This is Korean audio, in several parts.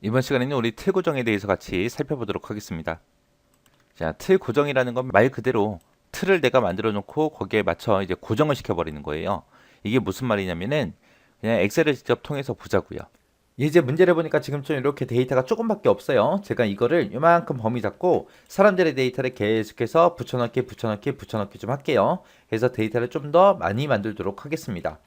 이번 시간에는 우리 틀 고정에 대해서 같이 살펴보도록 하겠습니다. 자, 틀 고정이라는 건 말 그대로 틀을 내가 만들어 놓고 거기에 맞춰 이제 고정을 시켜 버리는 거예요. 이게 무슨 말이냐면은 그냥 엑셀을 직접 통해서 보자고요. 이제 문제를 보니까 지금 좀 이렇게 데이터가 조금밖에 없어요. 제가 이거를 이만큼 범위 잡고 사람들의 데이터를 계속해서 붙여넣기, 붙여넣기, 붙여넣기 좀 할게요. 그래서 데이터를 좀 더 많이 만들도록 하겠습니다.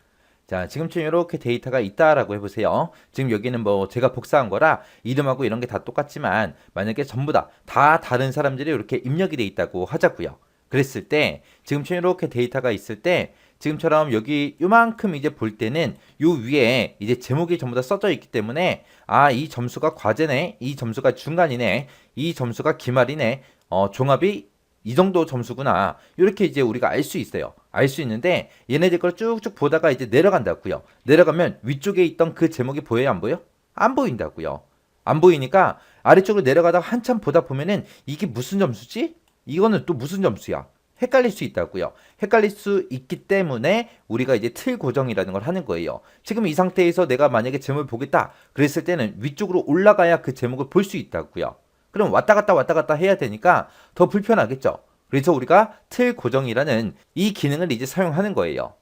자, 지금쯤 이렇게 데이터가 있다라고 해보세요. 지금 여기는 뭐 제가 복사한 거라 이름하고 이런 게 다 똑같지만 만약에 전부 다, 다 다른 사람들이 이렇게 입력이 돼 있다고 하자고요. 그랬을 때 지금처럼 이렇게 데이터가 있을 때 지금처럼 여기 요만큼 이제 볼 때는 요 위에 이제 제목이 전부 다 써져 있기 때문에 아, 이 점수가 과제네. 이 점수가 중간이네. 이 점수가 기말이네. 어, 종합이 이 정도 점수구나. 이렇게 이제 우리가 알 수 있어요. 알 수 있는데 얘네들 걸 쭉쭉 보다가 이제 내려간다고요. 내려가면 위쪽에 있던 그 제목이 보여요, 안 보여? 안 보인다고요. 안 보이니까 아래쪽으로 내려가다가 한참 보다 보면은 이게 무슨 점수지? 이거는 또 무슨 점수야? 헷갈릴 수 있다고요. 헷갈릴 수 있기 때문에 우리가 이제 틀 고정이라는 걸 하는 거예요. 지금 이 상태에서 내가 만약에 제목을 보겠다. 그랬을 때는 위쪽으로 올라가야 그 제목을 볼 수 있다고요. 그럼 왔다 갔다 왔다 갔다 해야 되니까 더 불편하겠죠. 그래서 우리가 틀 고정이라는 이 기능을 이제 사용하는 거예요.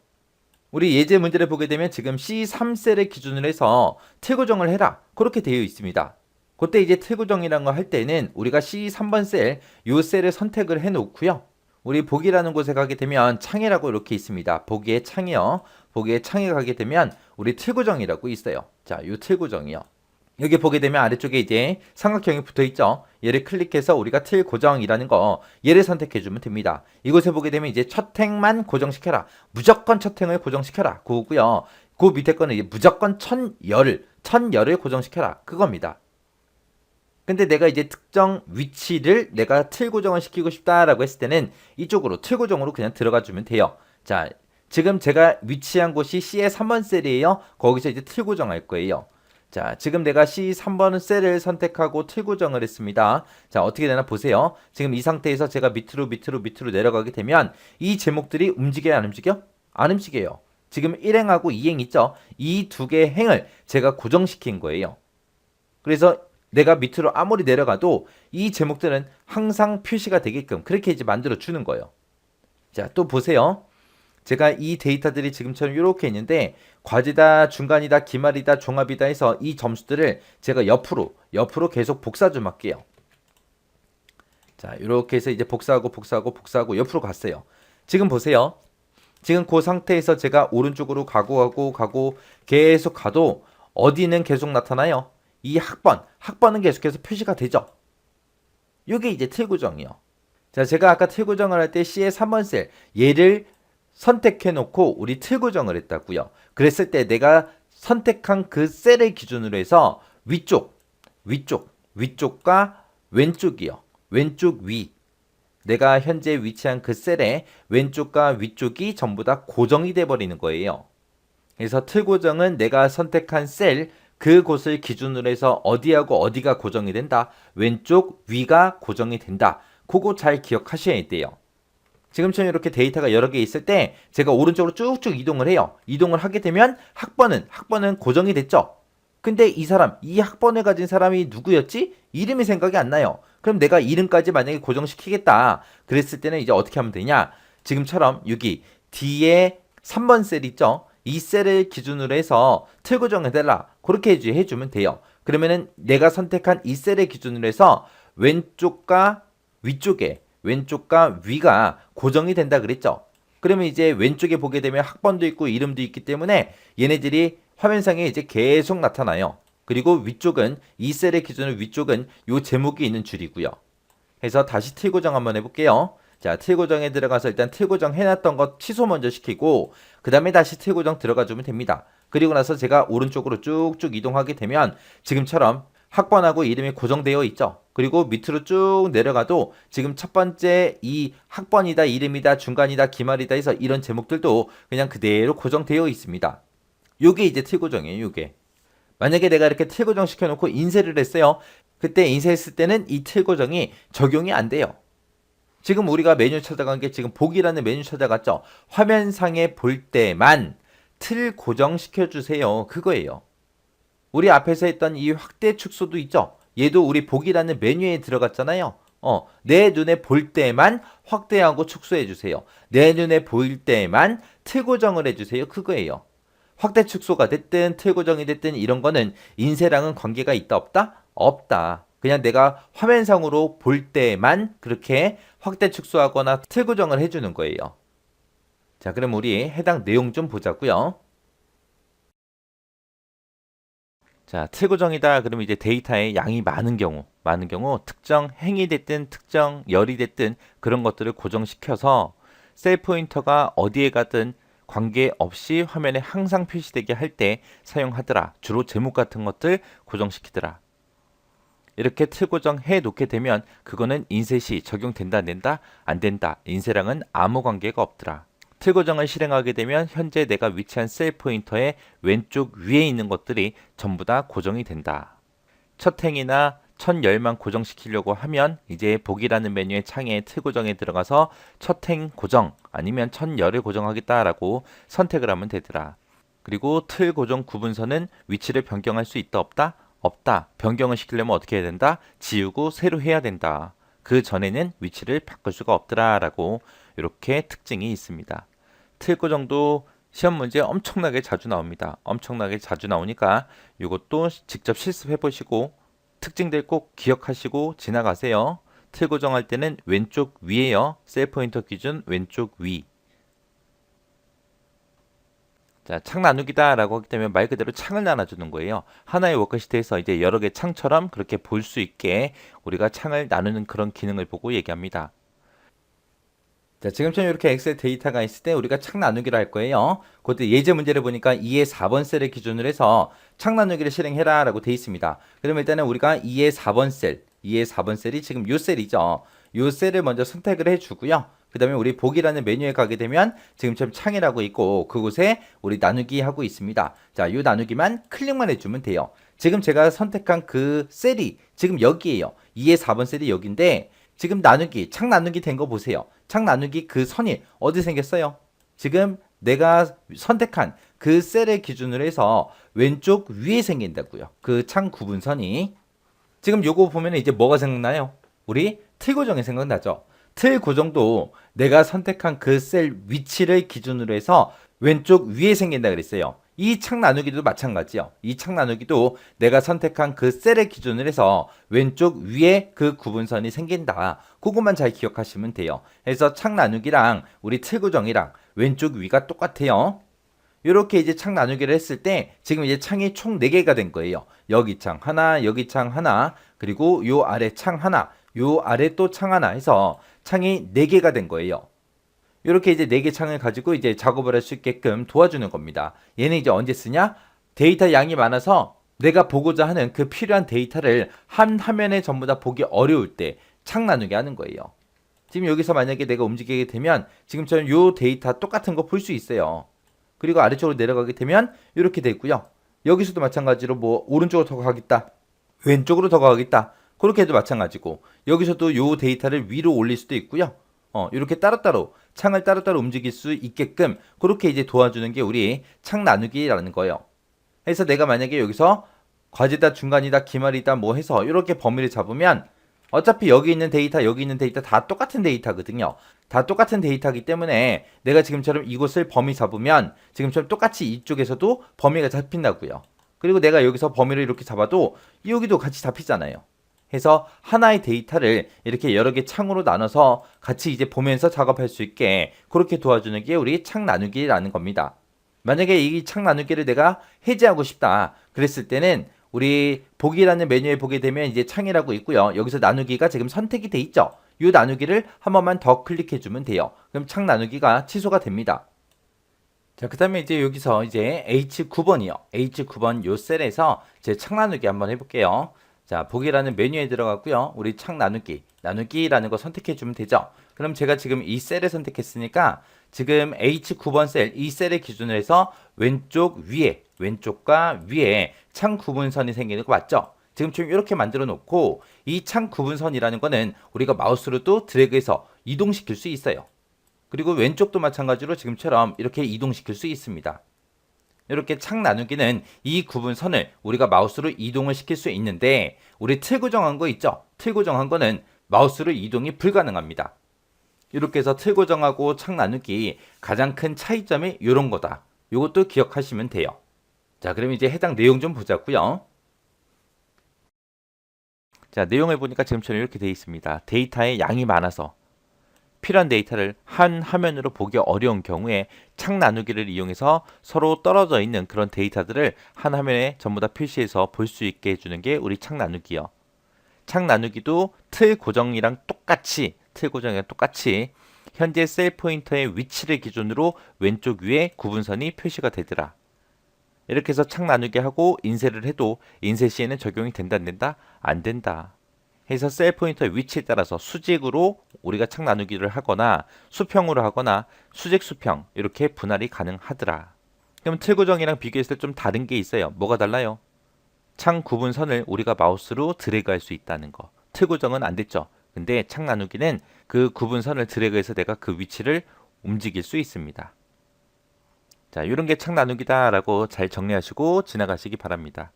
우리 예제 문제를 보게 되면 지금 C3셀을 기준으로 해서 틀 고정을 해라. 그렇게 되어 있습니다. 그때 이제 틀 고정이라는 거 할 때는 우리가 C3번 셀, 요 셀을 선택을 해 놓고요. 우리 보기라는 곳에 가게 되면 창이라고 이렇게 있습니다. 보기에 창이요. 보기에 창에 가게 되면 우리 틀 고정이라고 있어요. 자, 요 틀 고정이요. 여기 보게 되면 아래쪽에 이제 삼각형이 붙어 있죠. 얘를 클릭해서 우리가 틀 고정이라는 거 얘를 선택해 주면 됩니다. 이곳에 보게 되면 이제 첫 행만 고정시켜라. 무조건 첫 행을 고정시켜라. 그거고요. 그 밑에 거는 이제 무조건 천열을 천열을 고정시켜라. 그겁니다. 근데 내가 이제 특정 위치를 내가 틀 고정을 시키고 싶다라고 했을 때는 이쪽으로 틀 고정으로 그냥 들어가 주면 돼요. 자, 지금 제가 위치한 곳이 C의 3번 셀이에요. 거기서 이제 틀 고정할 거예요. 자, 지금 내가 C3번 셀을 선택하고 틀 고정을 했습니다. 자, 어떻게 되나 보세요. 지금 이 상태에서 제가 밑으로 밑으로 밑으로 내려가게 되면 이 제목들이 움직여야 안 움직여? 안 움직여요. 지금 1행하고 2행 있죠? 이 두 개의 행을 제가 고정시킨 거예요. 그래서 내가 밑으로 아무리 내려가도 이 제목들은 항상 표시가 되게끔 그렇게 이제 만들어 주는 거예요. 자, 또 보세요. 제가 이 데이터들이 지금처럼 이렇게 있는데 과제다, 중간이다, 기말이다, 종합이다 해서 이 점수들을 제가 옆으로 옆으로 계속 복사 좀 할게요. 자, 이렇게 해서 이제 복사하고 복사하고 복사하고 옆으로 갔어요. 지금 보세요. 지금 그 상태에서 제가 오른쪽으로 가고 가고 가고 계속 가도 어디는 계속 나타나요? 이 학번, 학번은 계속해서 표시가 되죠. 이게 이제 틀 구정이요. 자, 제가 아까 틀 구정을 할 때 C의 3번 셀 얘를 선택해 놓고 우리 틀 고정을 했다고요. 그랬을 때 내가 선택한 그 셀을 기준으로 해서 위쪽, 위쪽, 위쪽과 왼쪽이요. 왼쪽 위. 내가 현재 위치한 그 셀의 왼쪽과 위쪽이 전부 다 고정이 돼 버리는 거예요. 그래서 틀 고정은 내가 선택한 셀 그 곳을 기준으로 해서 어디하고 어디가 고정이 된다. 왼쪽 위가 고정이 된다. 그거 잘 기억하셔야 돼요. 지금처럼 이렇게 데이터가 여러 개 있을 때 제가 오른쪽으로 쭉쭉 이동을 해요. 이동을 하게 되면 학번은 학번은 고정이 됐죠. 근데 이 사람 이 학번을 가진 사람이 누구였지? 이름이 생각이 안 나요. 그럼 내가 이름까지 만약에 고정시키겠다. 그랬을 때는 이제 어떻게 하면 되냐? 지금처럼 여기 뒤에 3번 셀 있죠? 이 셀을 기준으로 해서 틀 고정해달라. 그렇게 해주- 해주면 돼요. 그러면은 내가 선택한 이 셀을 기준으로 해서 왼쪽과 위쪽에 왼쪽과 위가 고정이 된다 그랬죠. 그러면 이제 왼쪽에 보게 되면 학번도 있고 이름도 있기 때문에 얘네들이 화면상에 이제 계속 나타나요. 그리고 위쪽은 이 셀의 기준으로 위쪽은 요 제목이 있는 줄이고요. 해서 다시 틀 고정 한번 해볼게요. 자, 틀 고정에 들어가서 일단 틀 고정 해놨던 거 취소 먼저 시키고 그 다음에 다시 틀 고정 들어가 주면 됩니다. 그리고 나서 제가 오른쪽으로 쭉쭉 이동하게 되면 지금처럼 학번하고 이름이 고정되어 있죠. 그리고 밑으로 쭉 내려가도 지금 첫 번째 이 학번이다, 이름이다, 중간이다, 기말이다 해서 이런 제목들도 그냥 그대로 고정되어 있습니다. 요게 이제 틀 고정이에요, 요게. 만약에 내가 이렇게 틀 고정 시켜놓고 인쇄를 했어요. 그때 인쇄했을 때는 이 틀 고정이 적용이 안 돼요. 지금 우리가 메뉴 찾아간 게 지금 보기라는 메뉴 찾아갔죠. 화면상에 볼 때만 틀 고정시켜 주세요. 그거예요. 우리 앞에서 했던 이 확대 축소도 있죠. 얘도 우리 보기라는 메뉴에 들어갔잖아요. 어, 내 눈에 볼 때만 확대하고 축소해 주세요. 내 눈에 보일 때만 틀 고정을 해 주세요. 그거예요. 확대 축소가 됐든 틀 고정이 됐든 이런 거는 인쇄랑은 관계가 있다 없다? 없다. 그냥 내가 화면상으로 볼 때만 그렇게 확대 축소하거나 틀 고정을 해 주는 거예요. 자, 그럼 우리 해당 내용 좀 보자고요. 자, 틀 고정이다. 그러면 이제 데이터의 양이 많은 경우, 많은 경우 특정 행이 됐든 특정 열이 됐든 그런 것들을 고정시켜서 셀 포인터가 어디에 가든 관계없이 화면에 항상 표시되게 할 때 사용하더라. 주로 제목 같은 것들 고정시키더라. 이렇게 틀 고정해 놓게 되면 그거는 인쇄 시 적용된다 안 된다 안 된다 인쇄랑은 아무 관계가 없더라. 틀 고정을 실행하게 되면 현재 내가 위치한 셀 포인터의 왼쪽 위에 있는 것들이 전부 다 고정이 된다. 첫 행이나 첫 열만 고정시키려고 하면 이제 보기라는 메뉴의 창에 틀 고정에 들어가서 첫 행 고정 아니면 첫 열을 고정하겠다라고 선택을 하면 되더라. 그리고 틀 고정 구분선은 위치를 변경할 수 있다 없다? 없다. 변경을 시키려면 어떻게 해야 된다? 지우고 새로 해야 된다. 그 전에는 위치를 바꿀 수가 없더라라고 이렇게 특징이 있습니다. 틀 고 정도 시험 문제 엄청나게 자주 나옵니다. 엄청나게 자주 나오니까 이것도 직접 실습해 보시고 특징들 꼭 기억하시고 지나가세요. 틀 고정할 때는 왼쪽 위에요. 셀 포인터 기준 왼쪽 위. 자, 창 나누기다 라고 하기 때문에 말 그대로 창을 나눠주는 거예요. 하나의 워크시트에서 이제 여러 개 창처럼 그렇게 볼 수 있게 우리가 창을 나누는 그런 기능을 보고 얘기합니다. 자, 지금처럼 이렇게 엑셀 데이터가 있을 때 우리가 창 나누기를 할 거예요. 그때 예제 문제를 보니까 2의 4번 셀을 기준으로 해서 창 나누기를 실행해라 라고 돼 있습니다. 그러면 일단은 우리가 2의 4번 셀, 2의 4번 셀이 지금 요 셀이죠. 요 셀을 먼저 선택을 해주고요. 그 다음에 우리 보기라는 메뉴에 가게 되면 지금처럼 창이라고 있고 그곳에 우리 나누기 하고 있습니다. 자, 요 나누기만 클릭만 해주면 돼요. 지금 제가 선택한 그 셀이 지금 여기에요. 2의 4번 셀이 여기인데 지금 나누기, 창 나누기 된 거 보세요. 창 나누기 그 선이 어디 생겼어요? 지금 내가 선택한 그 셀의 기준으로 해서 왼쪽 위에 생긴다고요. 그 창 구분선이. 지금 요거 보면 이제 뭐가 생각나요? 우리 틀 고정이 생각나죠? 틀 고정도 내가 선택한 그 셀 위치를 기준으로 해서 왼쪽 위에 생긴다 그랬어요. 이 창 나누기도 마찬가지요. 이 창 나누기도 내가 선택한 그 셀의 기준으로 해서 왼쪽 위에 그 구분선이 생긴다. 그것만 잘 기억하시면 돼요. 그래서 창 나누기랑 우리 틀 고정이랑 왼쪽 위가 똑같아요. 이렇게 이제 창 나누기를 했을 때 지금 이제 창이 총 4개가 된 거예요. 여기 창 하나, 여기 창 하나, 그리고 요 아래 창 하나, 요 아래 또 창 하나 해서 창이 4개가 된 거예요. 이렇게 이제 4개 창을 가지고 이제 작업을 할 수 있게끔 도와주는 겁니다. 얘는 이제 언제 쓰냐? 데이터 양이 많아서 내가 보고자 하는 그 필요한 데이터를 한 화면에 전부 다 보기 어려울 때 창 나누게 하는 거예요. 지금 여기서 만약에 내가 움직이게 되면 지금처럼 요 데이터 똑같은 거 볼 수 있어요. 그리고 아래쪽으로 내려가게 되면 이렇게 되고요. 여기서도 마찬가지로 뭐 오른쪽으로 더 가겠다. 왼쪽으로 더 가겠다. 그렇게 해도 마찬가지고 여기서도 요 데이터를 위로 올릴 수도 있고요. 어, 이렇게 따로따로 창을 따로따로 움직일 수 있게끔 그렇게 이제 도와주는 게 우리 창 나누기라는 거예요. 그래서 내가 만약에 여기서 과제다 중간이다 기말이다 뭐 해서 이렇게 범위를 잡으면 어차피 여기 있는 데이터 여기 있는 데이터 다 똑같은 데이터거든요. 다 똑같은 데이터이기 때문에 내가 지금처럼 이곳을 범위 잡으면 지금처럼 똑같이 이쪽에서도 범위가 잡힌다고요. 그리고 내가 여기서 범위를 이렇게 잡아도 여기도 같이 잡히잖아요. 해서 하나의 데이터를 이렇게 여러 개 창으로 나눠서 같이 이제 보면서 작업할 수 있게 그렇게 도와주는 게 우리 창 나누기라는 겁니다. 만약에 이 창 나누기를 내가 해제하고 싶다 그랬을 때는 우리 보기라는 메뉴에 보게 되면 이제 창이라고 있고요. 여기서 나누기가 지금 선택이 돼 있죠. 이 나누기를 한 번만 더 클릭해 주면 돼요. 그럼 창 나누기가 취소가 됩니다. 자, 그 다음에 이제 여기서 이제 H9번이요. H9번 요 셀에서 제 창 나누기 한번 해볼게요. 자, 보기라는 메뉴에 들어갔고요. 우리 창 나누기, 나누기라는 거 선택해 주면 되죠. 그럼 제가 지금 이 셀을 선택했으니까 지금 H9번 셀, 이 셀의 기준으로 해서 왼쪽 위에, 왼쪽과 위에 창 구분선이 생기는 거 맞죠? 지금 좀 이렇게 만들어 놓고 이 창 구분선이라는 거는 우리가 마우스로도 드래그해서 이동시킬 수 있어요. 그리고 왼쪽도 마찬가지로 지금처럼 이렇게 이동시킬 수 있습니다. 이렇게 창 나누기는 이 구분선을 우리가 마우스로 이동을 시킬 수 있는데 우리 틀 고정한 거 있죠? 틀 고정한 거는 마우스로 이동이 불가능합니다. 이렇게 해서 틀 고정하고 창 나누기 가장 큰 차이점이 이런 거다. 이것도 기억하시면 돼요. 자, 그럼 이제 해당 내용 좀 보자고요. 자, 내용을 보니까 지금처럼 이렇게 되어 있습니다. 데이터의 양이 많아서 필요한 데이터를 한 화면으로 보기 어려운 경우에 창 나누기를 이용해서 서로 떨어져 있는 그런 데이터들을 한 화면에 전부 다 표시해서 볼 수 있게 해주는 게 우리 창 나누기요. 창 나누기도 틀 고정이랑 똑같이 틀 고정이랑 똑같이 현재 셀 포인터의 위치를 기준으로 왼쪽 위에 구분선이 표시가 되더라. 이렇게 해서 창 나누기 하고 인쇄를 해도 인쇄 시에는 적용이 된다 안 된다? 안 된다. 해서 셀 포인터의 위치에 따라서 수직으로 우리가 창 나누기를 하거나 수평으로 하거나 수직 수평 이렇게 분할이 가능하더라. 그럼 틀 고정이랑 비교했을 때 좀 다른 게 있어요. 뭐가 달라요? 창 구분선을 우리가 마우스로 드래그할 수 있다는 거. 틀 고정은 안 됐죠. 근데 창 나누기는 그 구분선을 드래그해서 내가 그 위치를 움직일 수 있습니다. 자, 이런 게 창 나누기다라고 잘 정리하시고 지나가시기 바랍니다.